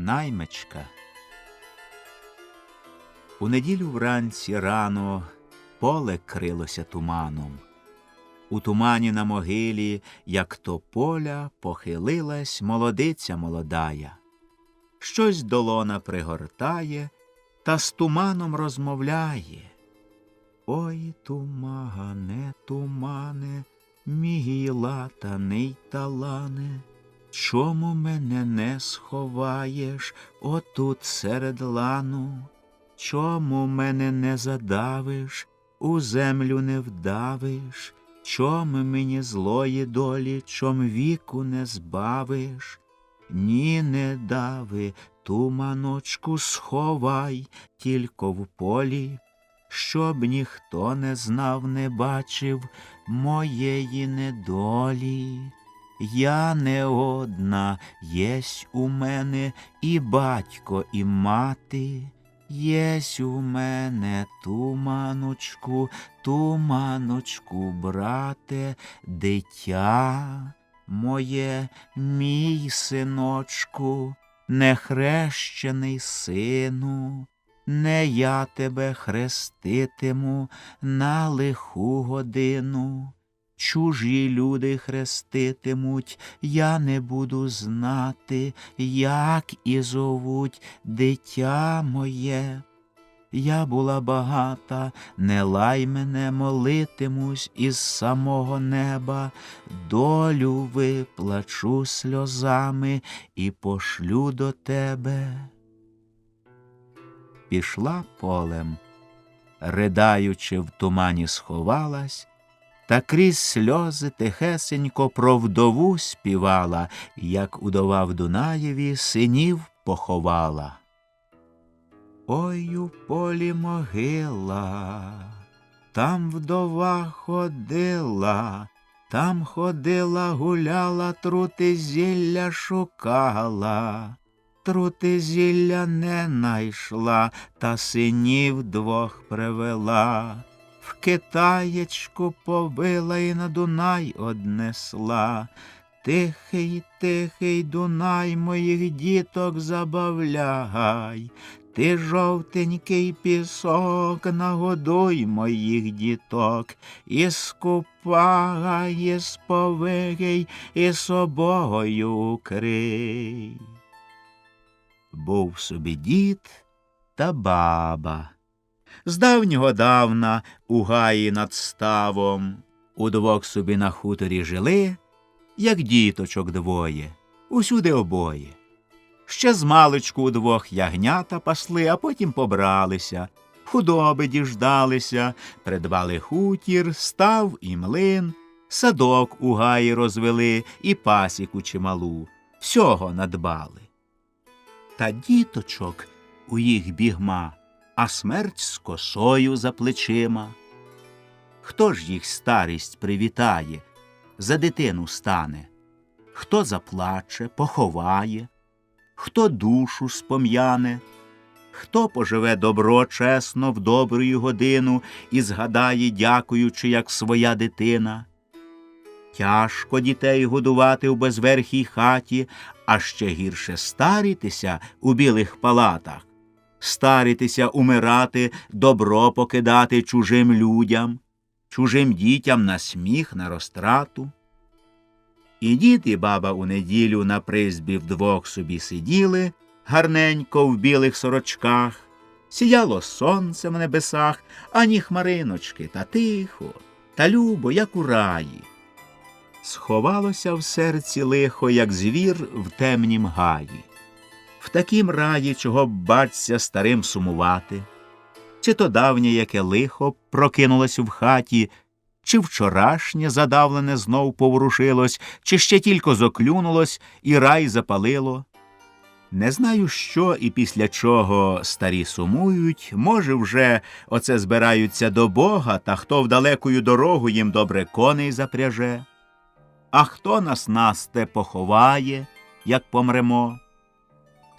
Наймичка. У неділю вранці рано поле крилося туманом. У тумані на могилі, як то поля, похилилась молодиця молодая. Щось долона пригортає та з туманом розмовляє. Ой, тумане, тумане, мій латаний талане, чому мене не сховаєш отут серед лану? Чому мене не задавиш, у землю не вдавиш? Чом мені злої долі, чом віку не збавиш? Ні, не дави, туманочку сховай, тільки в полі, щоб ніхто не знав, не бачив моєї недолі. Я не одна, єсть у мене і батько, і мати. Єсь у мене туманочку, туманочку, брате, дитя моє, мій синочку, нехрещений сину, не я тебе хреститиму на лиху годину. Чужі люди хреститимуть, я не буду знати, як і зовуть дитя моє. Я була багата, не лай мене молитимусь із самого неба, долю виплачу сльозами і пошлю до тебе. Пішла полем, ридаючи, в тумані сховалась, та крізь сльози тихесенько про вдову співала, як удова в Дунаєві синів поховала. Ой у полі могила, там вдова ходила, там ходила, гуляла, трути зілля шукала. Трути зілля не найшла, та синів двох привела. В Китаєчку побила і на Дунай однесла. Тихий, тихий Дунай моїх діток забавляй. Ти жовтенький пісок, нагодуй моїх діток, і скупай, і сповигий, і собою укрий. Був собі дід та баба. З давнього давна у гаї над ставом удвох собі на хуторі жили, як діточок двоє, усюди обоє. Ще з маличку удвох ягнята пасли, а потім побралися, худоби діждалися, придбали хутір, став і млин, садок у гаї розвели і пасіку чималу, всього надбали. Та діточок у їх бігма, а смерть з косою за плечима. Хто ж їх старість привітає, за дитину стане? Хто заплаче, поховає, хто душу спом'яне, хто поживе добро чесно в добрую годину і згадає, дякуючи, як своя дитина. Тяжко дітей годувати у безверхій хаті, а ще гірше старітися у білих палатах, старітися умирати, добро покидати чужим людям, чужим дітям на сміх, на розтрату. І дід і баба у неділю на призбі вдвох собі сиділи, гарненько в білих сорочках, сіяло сонце в небесах, ані хмариночки, та тихо, та любо, як у раї. Сховалося в серці лихо, як звір в темнім гаї. В такім раї, чого б бачся старим сумувати, чи то давнє яке лихо прокинулось в хаті, чи вчорашнє задавлене знов поворушилось, чи ще тільки зоклюнулось і рай запалило. Не знаю, що і після чого старі сумують, може, вже оце збираються до Бога, та хто в далекою дорогу їм добре коней запряже. А хто нас насте поховає, як помремо?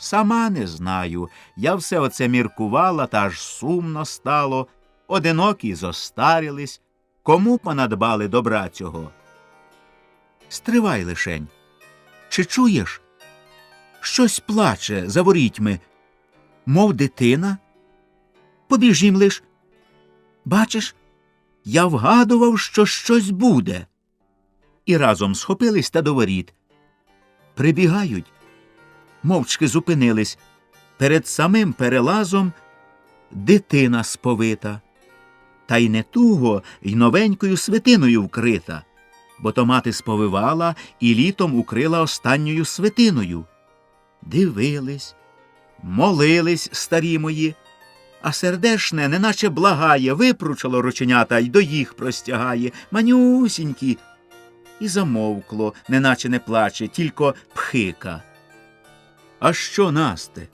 Сама не знаю, я все оце міркувала, та аж сумно стало, одинокі зостарілись, кому понадбали добра цього? Стривай лишень. Чи чуєш? щось плаче за ворітьми, мов дитина. Побіжім лиш. Бачиш, я вгадував, що щось буде. І разом схопились та до воріт. Прибігають, мовчки зупинились. Перед самим перелазом дитина сповита, та й не туго й новенькою свитиною вкрита, бо то мати сповивала і літом укрила останньою свитиною. Дивились, молились старі мої, а сердешне, неначе благає, випручало рученята й до їх простягає, манюсінькі. І замовкло, неначе не плаче, тільки пхика. А що, Насте?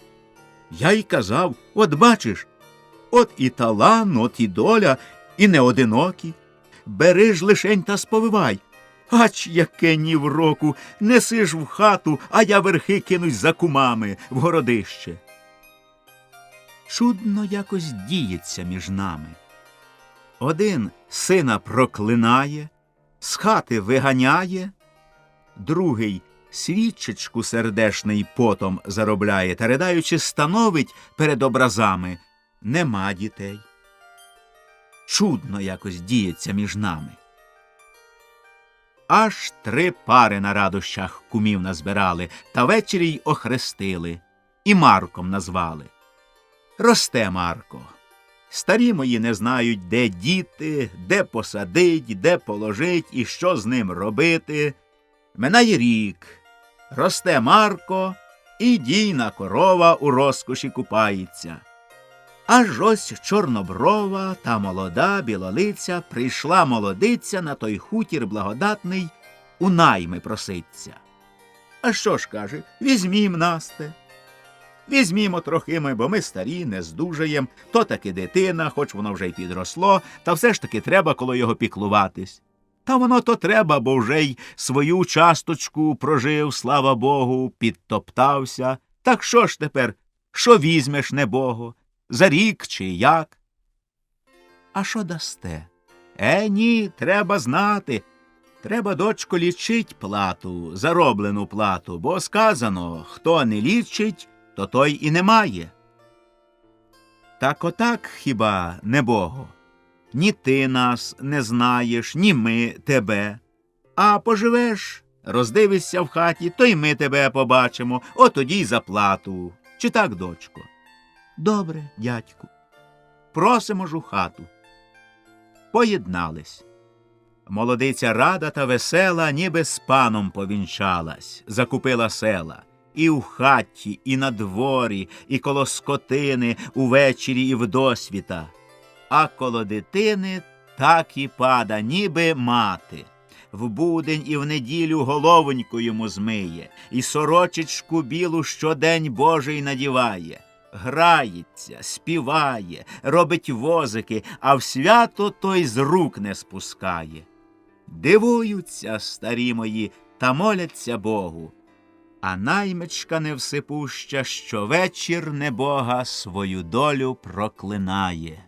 Я й казав, от бачиш, от і талан, от і доля, і не одинокі. Бери ж лишень та сповивай. Ач яке ні в року, неси ж в хату, а я верхи кинусь за кумами в городище. Чудно якось діється між нами. Один сина проклинає, з хати виганяє, другий свідчичку сердешний потом заробляє та ридаючи становить перед образами нема дітей. Чудно якось діється між нами. Аж три пари на радощах кумів назбирали, та ввечері й охрестили, і Марком назвали. Росте Марко. Старі мої не знають, де діти, де посадить, де положить і що з ним робити. Минає рік. Росте Марко, і дійна корова у розкоші купається. Аж ось чорноброва та молода білолиця прийшла молодиця на той хутір благодатний у найми проситься. А що ж каже, візьмім Насте. Візьмімо трохи ми, бо ми старі, не здужаєм, то таки дитина, хоч воно вже й підросло, та все ж таки треба коло його піклуватись. Та воно то треба, бо вже й свою часточку прожив, слава Богу, підтоптався. Так що ж тепер, що візьмеш, небого? За рік чи як? А що дасте? Е, ні, треба знати. Треба, дочко, лічить плату, зароблену плату, бо сказано, хто не лічить, то той і не має. Так отак хіба, небого? Ні ти нас не знаєш, ні ми тебе. А поживеш, роздивишся в хаті, то й ми тебе побачимо, от тоді й за плату. Чи так, дочко? Добре, дядьку. Просимо ж у хату. Поєднались. Молодиця рада та весела, ніби з паном повінчалась, закупила села. І в хаті, і на дворі, і коло скотини, увечері і вдосвіта. А коло дитини так і пада, ніби мати. В будень і в неділю головоньку йому змиє, і сорочечку білу щодень Божий надіває. Грається, співає, робить возики, а в свято той з рук не спускає. Дивуються старі мої та моляться Богу. А наймичка невсипуща щовечір небога свою долю проклинає.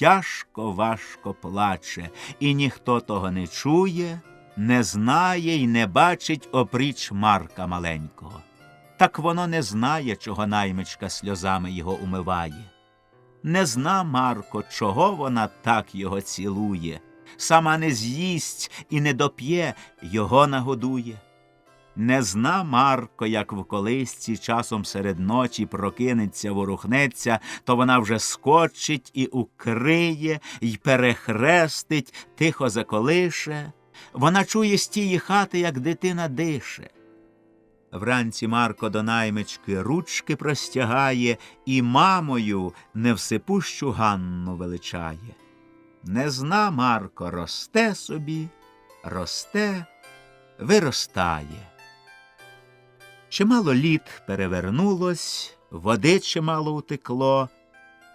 Тяжко важко плаче, і ніхто того не чує, не знає й не бачить опріч Марка маленького. Так воно не знає, чого наймичка сльозами його умиває. Не зна Марко, чого вона так його цілує, сама не з'їсть і не доп'є, його нагодує. Не зна Марко, як в колисці часом серед ночі прокинеться, ворухнеться, то вона вже скочить і укриє, й перехрестить, тихо заколише. Вона чує з тії хати, як дитина дише. Вранці Марко до наймички ручки простягає і мамою невсипущу Ганну величає. Не зна Марко, росте собі, росте, виростає. Чимало літ перевернулось, води чимало утекло,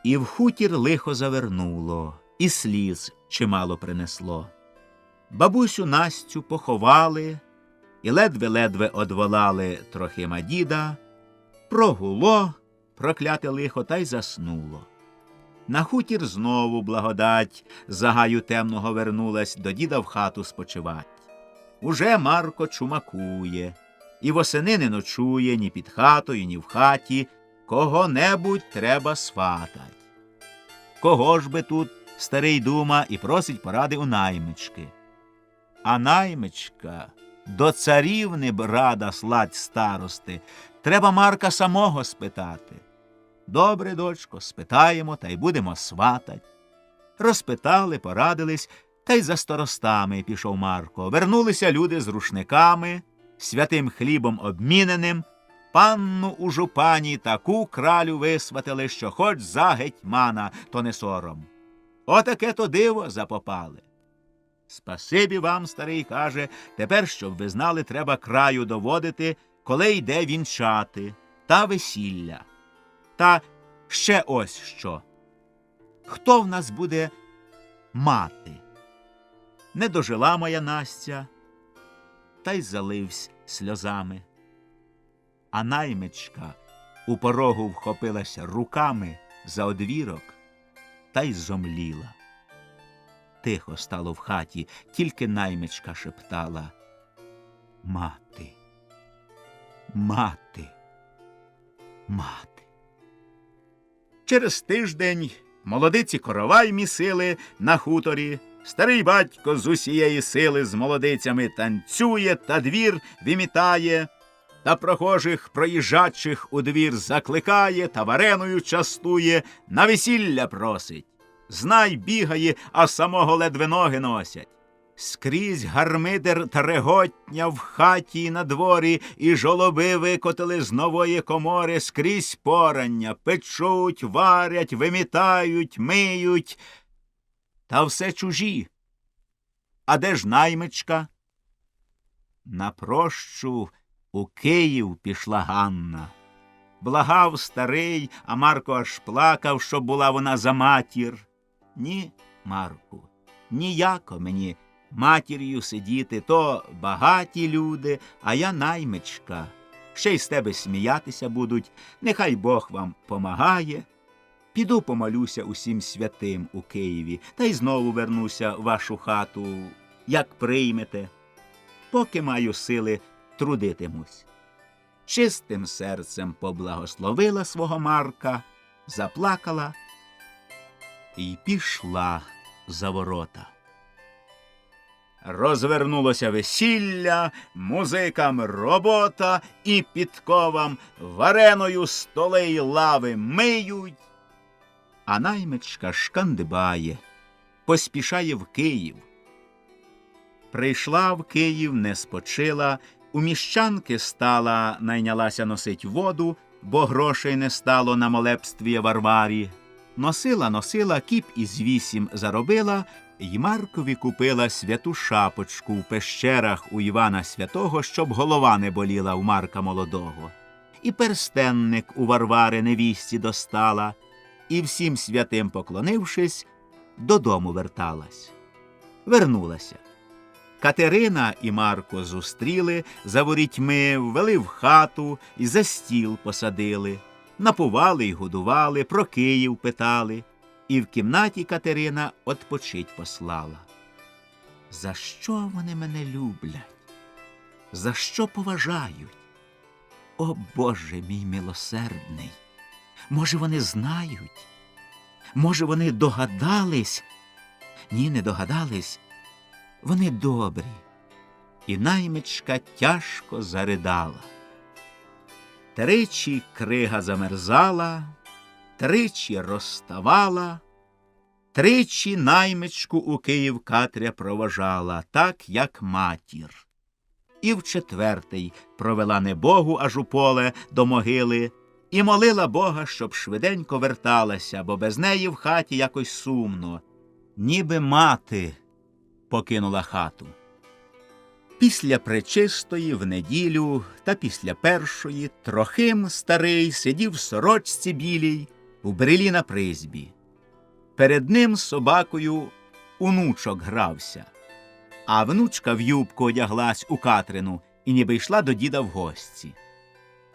і в хутір лихо завернуло, і сліз чимало принесло. Бабусю Настю поховали, і ледве-ледве одволали трохима діда, прогуло, прокляте лихо, та й заснуло. На хутір знову благодать за гаю темного вернулась до діда в хату спочивать. Уже Марко чумакує і восени не ночує ні під хатою, ні в хаті. Кого-небудь треба сватать. Кого ж би тут старий дума і просить поради у наймички. А наймичка до царівни б рада слать старости. Треба Марка самого спитати. Добре, дочко, спитаємо та й будемо сватать. Розпитали, порадились, та й за старостами пішов Марко. Вернулися люди з рушниками, святим хлібом обміненим. Панну у жупані таку кралю висватили, що хоч за гетьмана, то не сором. Отаке то диво запопали. Спасибі вам, старий каже, тепер, щоб ви знали, треба краю доводити, коли йде вінчати та весілля. Та ще ось що. Хто в нас буде мати? Не дожила моя Настя, та й заливсь сльозами. А наймичка у порогу вхопилася руками за одвірок та й зомліла. Тихо стало в хаті, тільки наймичка шептала Мати, мати, мати. Через тиждень молодиці коровай місили на хуторі. Старий батько з усієї сили з молодицями танцює та двір вимітає, та прохожих проїжджачих у двір закликає та вареною частує, на весілля просить. Знай бігає, а самого ледве ноги носять. Скрізь гармидер та реготня в хаті й на дворі, і жолоби викотили з нової комори скрізь порання, печуть, варять, вимітають, миють. Та все чужі. А де ж наймичка? На прощу у Київ пішла Ганна. Благав старий, а Марко аж плакав, щоб була вона за матір. Ні, Марку, ніяко мені матір'ю сидіти, то багаті люди, а я наймичка. Ще й з тебе сміятися будуть, нехай Бог вам помагає. Піду помолюся усім святим у Києві, та й знову вернуся в вашу хату, як приймете. Поки маю сили, трудитимусь. Чистим серцем поблагословила свого Марка, заплакала і пішла за ворота. Розвернулося весілля, музикам робота і підковам вареною столи й лави миють. А наймичка шкандибає, поспішає в Київ. Прийшла в Київ, не спочила, у міщанки стала, найнялася носить воду, бо грошей не стало на молебстві Варварі. Носила, носила, кіп із вісім заробила, й Маркові купила святу шапочку в пещерах у Івана Святого, щоб голова не боліла у Марка молодого. І перстенник у Варвари невісті достала, і всім святим поклонившись, додому верталась. Вернулася. Катерина і Марко зустріли за ворітьми, ввели в хату і за стіл посадили. Напували й годували, про Київ питали, і в кімнаті Катерина отпочить послала. За що вони мене люблять? За що поважають? О Боже мій милосердний! Може, вони знають? Може, вони догадались? Ні, не догадались. Вони добрі. І наймичка тяжко заридала. Тричі крига замерзала, тричі розставала, тричі наймичку у Київ Катря проважала, так, як матір. І в четвертий провела не Богу аж у поле до могили, і молила Бога, щоб швиденько верталася, бо без неї в хаті якось сумно, ніби мати покинула хату. Після пречистої в неділю та після першої Трохим старий сидів в сорочці білій у брелі на призбі. Перед ним собакою унучок грався, а внучка в юбку одяглась у Катрину і ніби йшла до діда в гості.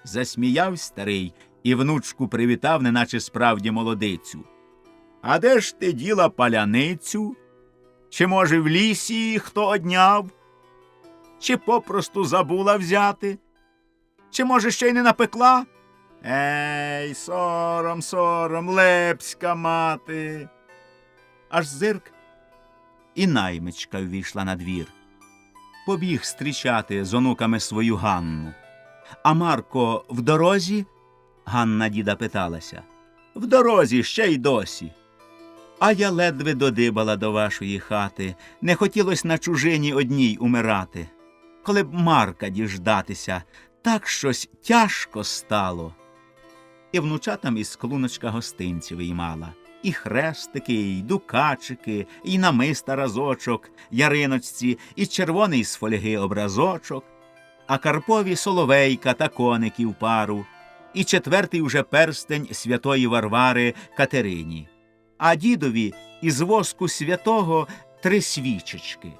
Засміяв старий і внучку привітав, неначе справді молодицю. А де ж ти діла паляницю? Чи, може, в лісі її хто одняв? чи попросту забула взяти? Чи, може, ще й не напекла? Ей, сором, сором, лепська мати. Аж зирк. І наймичка ввійшла на двір. Побіг зустрічати з онуками свою Ганну. А Марко в дорозі? Ганна діда питалася. В дорозі ще й досі. А я ледве додибала до вашої хати, не хотілось на чужині одній умирати. Коли б Марка діждатися, так щось тяжко стало. І внучатам із клуночка гостинці виймала. І хрестики, і дукачики, і намиста разочок, яриночці, і червоний з фольги образочок, а Карпові соловейка та коників пару, і четвертий уже перстень святої Варвари Катерині, а дідові із воску святого три свічечки.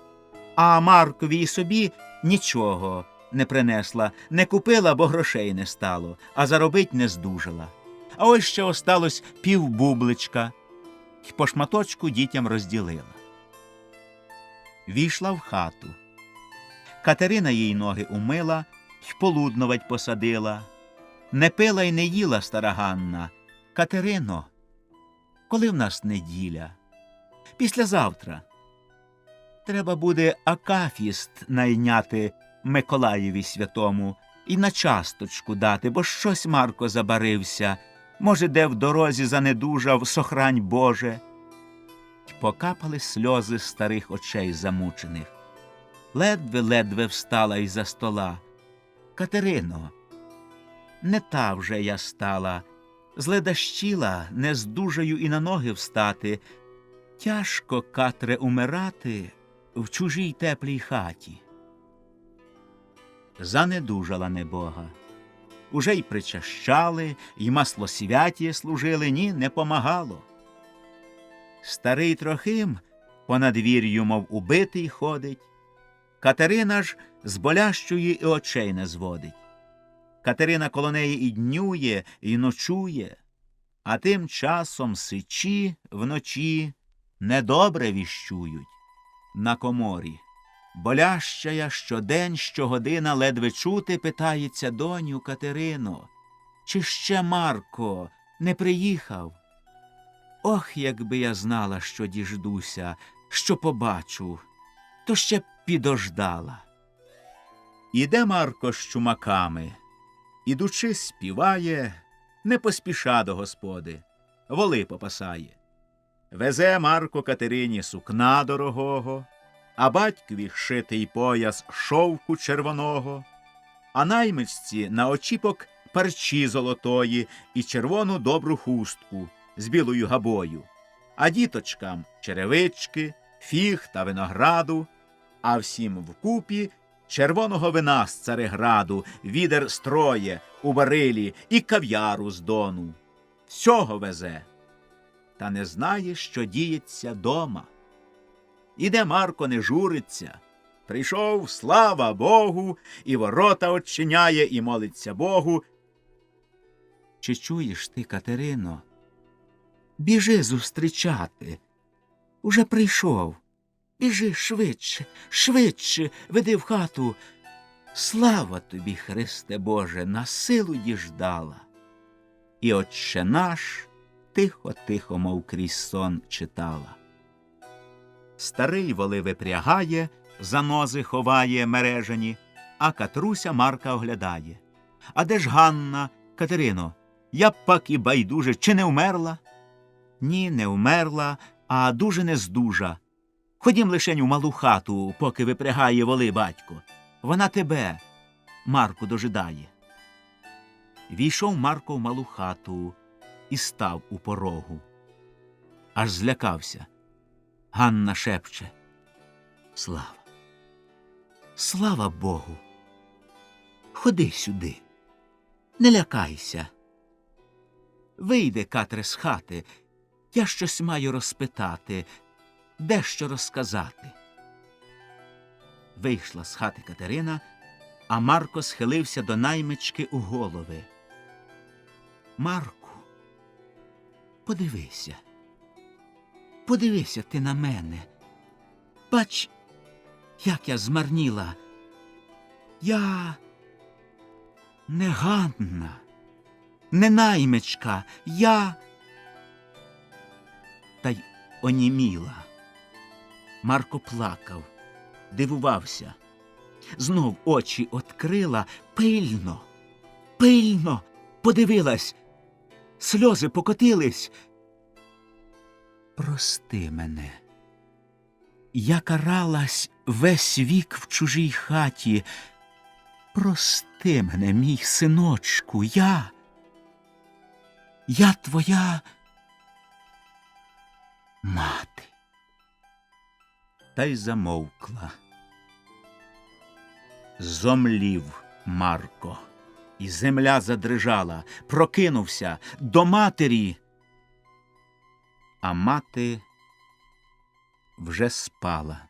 А Маркові й собі нічого не принесла, не купила, бо грошей не стало, а заробить не здужала. А ось ще осталось півбубличка, й по шматочку дітям розділила. Війшла в хату. Катерина їй ноги умила й полудновать посадила. Не пила й не їла стара Ганна. Катерино, коли в нас неділя? Післязавтра. Треба буде акафіст найняти Миколаєві святому і на часточку дати, бо щось Марко забарився. Може, де в дорозі занедужав, сохрань Боже. Покапали сльози старих очей замучених. Ледве-ледве встала із за стола. Катерино, не та вже я стала, зледащіла, не здужаю і на ноги встати. Тяжко, Катре, умирати в чужій теплій хаті. Занедужала небога. Уже й причащали, й маслосвяті служили, ні, не помагало. Старий Трохим по надвір'ю, мов убитий, ходить. Катерина ж з болящої і очей не зводить. Катерина коло неї і днює, і ночує, а тим часом сичі вночі недобре віщують на коморі. Боляща я щодень, щогодина ледве чути, питається доню Катерино, чи ще Марко не приїхав? Ох, якби я знала, що діждуся, що побачу, то ще підождала. Іде Марко з чумаками, ідучи, співає, не поспіша до господи, воли попасає. Везе Марко Катерині сукна дорогого, а батькові шитий пояс шовку червоного, а наймичці на очіпок парчі золотої і червону добру хустку з білою габою, а діточкам черевички, фіг та винограду, а всім вкупі червоного вина з цареграду, відер строє у барилі і кав'яру з дону. Всього везе, та не знає, що діється дома. Іде Марко не журиться. Прийшов, слава Богу, і ворота очиняє, і молиться Богу. Чи чуєш ти, Катерино? Біжи зустрічати. Уже прийшов. Біжи швидше, швидше, веди в хату. Слава тобі, Христе Боже, на силу діждала. І отче наш тихо-тихо, мов крізь сон читала. Старий воли випрягає, занози ховає мережені, а Катруся Марка оглядає. А де ж Ганна, Катерино? Я б пак і байдуже, чи не вмерла? Ні, не вмерла, а дуже не здужа. Ходім лишень у малу хату, поки випрягає воли батько. Вона тебе, Марку, дожидає. Війшов Марко в малу хату і став у порогу. Аж злякався. Ганна шепче. Слава. Слава Богу. Ходи сюди. Не лякайся. Вийди, Катре, з хати. Я щось маю розпитати, дещо розказати. Вийшла з хати Катерина, а Марко схилився до наймички у голови. Марку, подивися. Подивися ти на мене. Бач, як я змарніла. Я не Ганна, не наймичка, я. Та й оніміла. Марко плакав, дивувався. Знов очі открила пильно, пильно подивилась, сльози покотились. Прости мене. Я каралась весь вік в чужій хаті. Прости мене, мій синочку, я. Я твоя мати. Та й замовкла. Зомлів Марко, і земля задрижала, прокинувся до матері. А мати вже спала.